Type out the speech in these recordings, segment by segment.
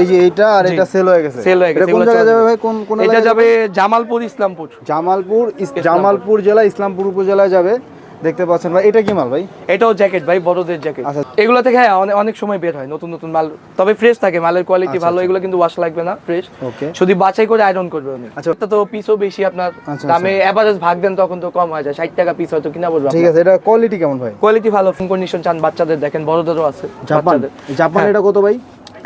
এই যে এইটা আর এটা সেল হয়ে গেছে। সেল হয়ে গেছে কোন জায়গায় যাবে ভাই? কোন কোন এটা যাবে জামালপুর ইসলামপুর। জামালপুর জামালপুর জেলা ইসলামপুর উপজেলায় যাবে। দেখতে পাচ্ছেন ভাই এটা কি মাল ভাই? এটাও জ্যাকেট ভাই বড়দের জ্যাকেট আচ্ছা। এগুলো থেকে হ্যাঁ অনেক সময় বের হয় নতুন নতুন মাল। তবে ফ্রেশ থাকে মালের কোয়ালিটি আচ্ছা, ভালো আচ্ছা। এগুলো কিন্তু ওয়াশ লাগবে না ফ্রেশ ওকে শুধু বাছাই করে আয়রন করবে উনি। আচ্ছা। তো পিসও বেশি আপনার দামে এভারেজ ভাগ দেন তখন তো কম হয়ে যায় ষাট টাকা পিস হয়তো কিনা পড়বে ঠিক আছে এটা কোয়ালিটি কেমন ভাই? কোয়ালিটি ভালো ফোন কন্ডিশন চান বাচ্চাদের দেখেন বড়দেরও আছে জাপান? জাপান হ্যাঁ। এটা কত ভাই?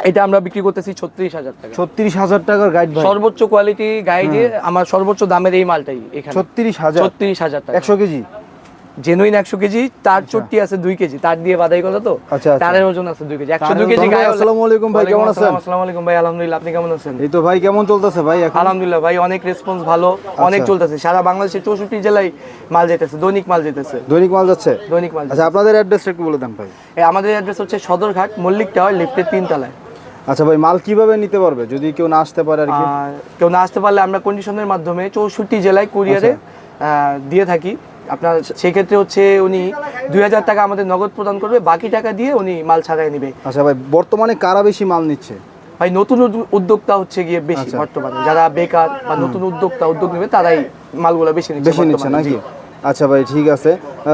এটা আমরা বিক্রি করতেছি ছত্রিশ হাজার টাকা। ছত্রিশ হাজার টাকার গাইড সর্বোচ্চ কোয়ালিটি গাইডে আমার সর্বোচ্চ দামের এই মালটাই এখানে। ছত্রিশ হাজার। ছত্রিশ হাজার টাকা। একশো কেজি? জেনুইন একশো কেজি তার চট্টি আছে দুই কেজি তার দিয়ে বাদাই করা তো? আচ্ছা, আচ্ছা। তারের ওজন আছে দুই কেজি। একশো দুই কেজি আসসালামু আলাইকুম ভাই, কেমন আছেন? আসসালামু আলাইকুম ভাই আলহামদুলিল্লাহ আপনি কেমন আছেন? এই তো ভাই কেমন চলতেছে ভাই আলহামদুলিল্লাহ ভাই অনেক রেসপন্স ভালো অনেক আচ্ছা। চলতেছে। সারা বাংলাদেশের চৌষট্টি জেলায় মাল যেতেছে দৈনিক মাল যেতেছে। দৈনিক মাল যাচ্ছে? দৈনিক মাল আচ্ছা আপনাদের অ্যাড্রেসটা একটু বলে দেন ভাই। আমাদের অ্যাড্রেস হচ্ছে সদরঘাট মল্লিক টাওয়ার লিফটের তিন তলায় আচ্ছা ভাই মাল কীভাবে নিতে পারবে? যদি কেউ না আসতে পারে আর কি? কেউ না আসতে পারলে আমরা কন্ডিশনের মাধ্যমে চৌষট্টি জেলায় কুরিয়ারে আচ্ছা। দিয়ে থাকি। আপনার সেক্ষেত্রে হচ্ছে উনি দুই হাজার টাকা আমাদের নগদ প্রদান করবে বাকি টাকা দিয়ে উনি মাল ছাড়াই নেবে। আচ্ছা ভাই বর্তমানে কারা বেশি মাল নিচ্ছে? ভাই নতুন উদ্যোক্তা হচ্ছে গিয়ে বেশি আচ্ছা। বর্তমানে। যারা বেকার বা নতুন উদ্যোক্তা উদ্যোগ নেবে তারাই মালগুলো বেশি নিচ্ছে বেশি নিচ্ছে নাকি? আচ্ছা ভাই ঠিক আছে।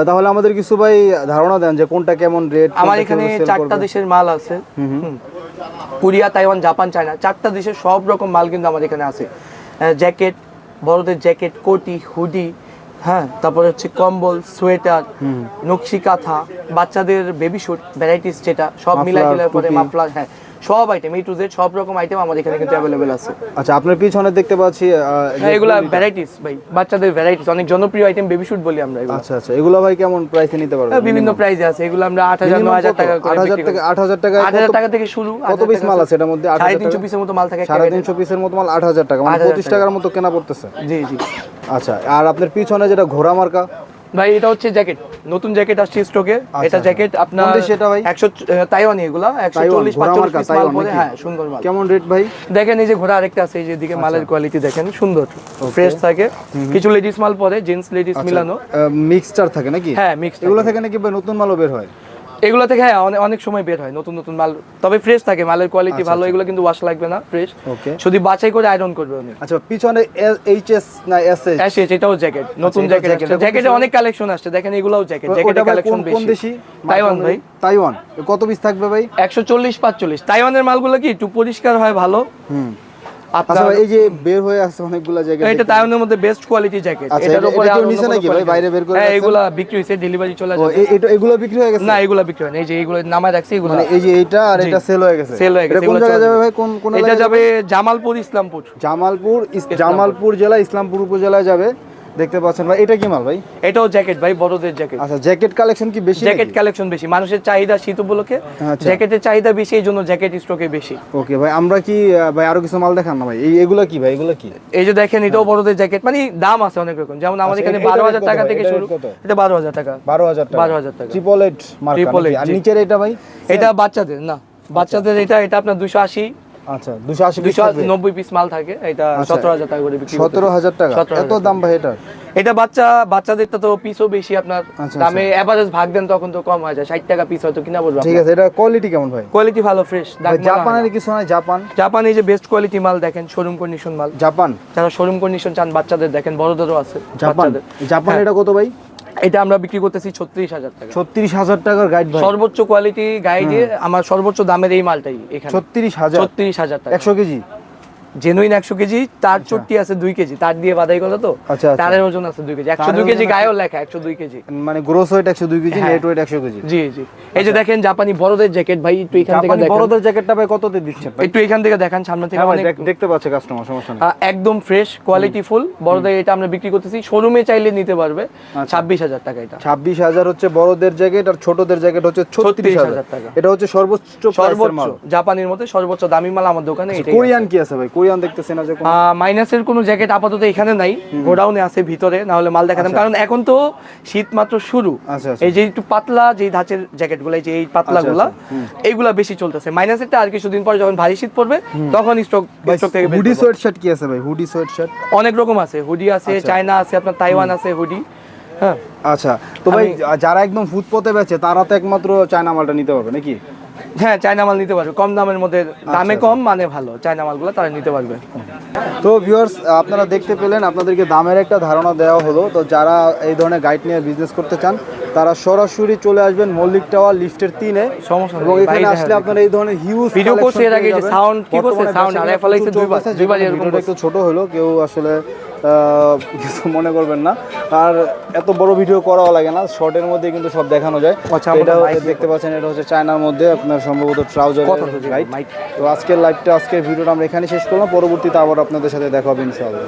তাহলে আমাদের কিছু ভাই ধারণা দেন যে কোনটা কেমন রেট আমার এখানে চারটা দেশের মাল আছে। হুম। কোরিয়া তাইওয়ান জাপান চায়না চারটা দেশের সব রকম মাল কিন্তু আমাদের এখানে আছে। জ্যাকেট বড়দের জ্যাকেট কোটি হুডি হ্যাঁ তারপরে হচ্ছে কম্বল সোয়েটার নকশি কাঁথা বাচ্চাদের বেবি শুট ভ্যারাইটিস যেটা সব মিলাই মিলার মিলাই পরে মাফলার হ্যাঁ। সব আইটেম এই টু জেড সব রকম আইটেম আমাদের এখানে কিন্তু অ্যাভেলেবেল আছে আচ্ছা আপনার পিছনে দেখতে পাচ্ছি হ্যাঁ এগুলা ভ্যারাইটিস ভাই বাচ্চাদের ভ্যারাইটিস অনেক জনপ্রিয় আইটেম বেবি শুট বলি আমরা এগুলো আচ্ছা আচ্ছা এগুলো ভাই কেমন প্রাইসে নিতে পারবে হ্যাঁ, বিভিন্ন প্রাইজে আছে এগুলো আমরা আট হাজার নয় হাজার টাকা করে আট হাজার বিক্রি টাকা করি। আট হাজার টাকা থেকে শুরু কত পিস মাল আছে এটার মধ্যে আট সাড়ে হাজার তিনশো টাকা? পিসের মতো মাল থাকে একটা সাড়ে গাড়িতে। তিনশো পিসের মতো মাল আট হাজার টাকা মানে 8,000 পঁচিশ টাকা। টাকার মতো কেনা পড়তেছে জি জি আচ্ছা আর আপনার পিছনে যেটা ঘোড়া মার্কা ভাই এটা হচ্ছে জ্যাকেট। নতুন জ্যাকেট আসছে স্টকে এটা জ্যাকেট আপনার এটা ভাই? একশো তাইওয়ানি এগুলা একশো তাইওয়ান, চল্লিশ ঘোড়া পাঁচচল্লিশ মার্কা, পিস মাল তাইওয়ান হ্যাঁ সুন্দর মাল। কেমন রেট ভাই? দেখেন এই যে ঘোড়া আরেকটা আছে এই যে দিকে আচ্ছা। মালের কোয়ালিটি দেখেন সুন্দর। ফ্রেশ থাকে। কিছু লেডিস মাল পরে জেন্টস লেডিস মিলানো। মিক্সচার থাকে নাকি? হ্যাঁ মিক্স এগুলো থাকে নাকি ভাই নতুন মালও বের হয়? এগুলো থেকে হ্যাঁ অনেক সময় বের হয় নতুন নতুন মাল। তবে ফ্রেশ থাকে মালের কোয়ালিটি আচ্ছা, ভালো এগুলো কিন্তু ওয়াশ লাগবে না ফ্রেশ ওকে শুধু বাছাই করে আয়রন করবে উনি আচ্ছা পিছনে এইচ এস না এস এইচ হ্যাঁ এটাও জ্যাকেট নতুন এটাও জ্যাকেট জ্যাকেটে অনেক কালেকশন আসছে দেখেন এগুলোও জ্যাকেট ওটা জ্যাকেটের কালেকশন কোন- কোন বেশি। দেশি? তাইওয়ান ভাই। তাইওয়ান কত পিস থাকবে ভাই? একশো চল্লিশ পাঁচচল্লিশ। তাইওয়ানের মালগুলো কি একটু পরিষ্কার হয় ভালো? হুম। আপনার আচ্ছা এই যে বের হয়ে আসছে অনেকগুলো জায়গায় এটা তাইওয়ানের মধ্যে বেস্ট কোয়ালিটি জ্যাকেট আচ্ছা, এটার উপরে আর কেউ অন্য নিছে কোনো নাকি ভাই? বাইরে বের করে হ্যাঁ বিক্রি ডেলিভারি চলে এটা এগুলো বিক্রি হয়ে গেছে? না এগুলো বিক্রি এই যে এইগুলো নামায় রাখছি এগুলো মানে এই যে আর। এটা সেল হয়ে গেছে? সেল হয়ে গেছে কোন জায়গায় যাবে ভাই? কোন কোন এটা যাবে জামালপুর ইসলামপুর। জামালপুর জামালপুর জেলা ইসলামপুর উপজেলায় যাবে। দেখতে পাচ্ছেন ভাই এটা কি মাল ভাই? এটাও জ্যাকেট ভাই বড়দের জ্যাকেট। আচ্ছা জ্যাকেট কালেকশন কি বেশি জ্যাকেট কালেকশন বেশি। মানুষের চাহিদা শীত উপলক্ষে আচ্ছা। জ্যাকেটের চাহিদা বেশি এই জন্য জ্যাকেট স্টকে বেশি। ওকে ভাই আমরা কি ভাই আরও কিছু মাল দেখান না ভাই? এই এগুলো কি ভাই এগুলো কি? এই যে দেখেন এটাও বড়দের জ্যাকেট। মানে দাম আছে অনেক রকম। যেমন আমাদের আচ্ছা, এখানে এটা- বারো এটা হাজার কত টাকা থেকে শুরু এটা বারো হাজার টাকা। বারো হাজার টাকা। 12,000 টাকা। ট্রিপল এইট মার্কা? আর নিচের এটা ভাই? এটা বাচ্চাদের না। বাচ্চাদের এটা এটা আপনার দুশো আশি আচ্ছা দুশো আশি দুশো নব্বই পিস মাল থাকে এটা আচ্ছা। সতেরো হাজার টাকা করে বিক্রি সতেরো হাজার টাকা। এত দাম ভাই এটা এটা বাচ্চা বাচ্চাদেরটা তো পিসও বেশি আপনার আচ্ছা, দামে এভারেজ ভাগ দেন তখন তো কম হয়ে যায়। ষাট টাকা পিস হয়তো কিনা পড়বে ঠিক আছে এটা কোয়ালিটি কেমন ভাই? কোয়ালিটি ভালো ফ্রেশ জাপানের কিছু নাই জাপান? জাপান এই যে বেস্ট কোয়ালিটি মাল দেখেন শোরুম কন্ডিশন মাল। জাপান? যারা শোরুম কন্ডিশন চান বাচ্চাদের দেখেন বড়দেরও আছে জাপান? জাপান হ্যাঁ। এটা কত ভাই? এটা আমরা বিক্রি করতেছি ছত্রিশ হাজার টাকা। ছত্রিশ হাজার টাকার গাইড সর্বোচ্চ কোয়ালিটি গাইডে আমার সর্বোচ্চ দামের এই মালটাই এখানে। ছত্রিশ হাজার। ছত্রিশ হাজার টাকা। একশো কেজি? জেনুইন একশো কেজি তার চট্টি আছে দুই কেজি। তার দিয়ে বাদাই করা তো আচ্ছা, আচ্ছা। তারের ওজন আছে দুই কেজি। একশো দুই কেজি গায়েও লেখা একশো দুই কেজি। মানে গ্রোস ওয়েট একশো দুই কেজি হ্যাঁ। নেট ওয়েট একশো কেজি। জি জি। এই যে দেখেন জাপানি বড়দের জ্যাকেট ভাই একটু এখান থেকে দেখেন। বড়দের জ্যাকেটটা ভাই কততে দিচ্ছেন একটু এখান থেকে দেখান সামনে থেকে হ্যাঁ দেখতে পাচ্ছে কাস্টমার সমস্যা নেই। একদম ফ্রেশ কোয়ালিটি ফুল বড়দের এটা আমরা বিক্রি করতেছি। শোরুমে চাইলে নিতে পারবে। আচ্ছা। ছাব্বিশ হাজার টাকা এটা। ছাব্বিশ হাজার হচ্ছে বড়দের জ্যাকেট আর ছোটদের জ্যাকেট হচ্ছে ছত্রিশ হাজার। টাকা। এটা হচ্ছে সর্বোচ্চ সর্বোচ্চ জাপানির মধ্যে সর্বোচ্চ দামি মাল আমার দোকানে এটাই কোরিয়ান কি আছে ভাই? কোরিয়ান দেখতেছে না যে মাইনাসের কোনো জ্যাকেট আপাতত এখানে নাই গোডাউনে আছে ভিতরে না হলে মাল দেখাতাম। কারণ এখন তো শীত মাত্র শুরু। আচ্ছা, আচ্ছা। এই যে একটু পাতলা যে ধাঁচের জ্যাকেটগুলো এই যে এই পাতলাগুলা আচ্ছা, এইগুলা বেশি চলতেছে। মাইনাসেরটা আর কিছুদিন পর যখন ভারী শীত পড়বে তখন স্টক স্টক থেকে হুডি সোয়েট শার্ট কি আছে ভাই? হুডি সোয়েট শার্ট অনেক রকম আছে। হুডি আছে আচ্ছা। চায়না আছে আপনার তাইওয়ান আছে হুডি হ্যাঁ। আচ্ছা। তো ভাই যারা একদম ফুটপথে বেচে তারা তো একমাত্র চায়না মালটা নিতে পারবে নাকি? হ্যাঁ চায়না মাল নিতে পারবে। কম দামের মধ্যে দামে কম মানে ভালো। চায়না মালগুলো তারা নিতে পারবে। তো ভিউয়ার্স আপনারা দেখতে পেলেন আপনাদেরকে দামের একটা ধারণা দেওয়া হলো। তো যারা এই ধরনের গাইড নিয়ে বিজনেস করতে চান তারা সরাসরি চলে আসবেন মল্লিক টাওয়ার লিফটের তিনে। সমস্যা এবং এখানে আসলে দেখা আপনারা এই ধরনের হিউজ Video করছি এর আগে, sound কি? Sound আর দুইবার, দুইবার এরকম একটু ছোট হলো কেউ আসলে আহ, কিছু মনে করবেন না। আর এত বড় ভিডিও করাও লাগে না শর্টের মধ্যে কিন্তু সব দেখানো যায়। আচ্ছা, এটা দেখতে পাচ্ছেন এটা হচ্ছে চায়নার মধ্যে আপনার সম্ভবত ট্রাউজার mic? তো আজকের লাইভটা আজকের ভিডিওটা আমরা এখানে শেষ করলাম। পরবর্তীতে আবার আপনাদের সাথে দেখা হবে ইনশাআল্লাহ।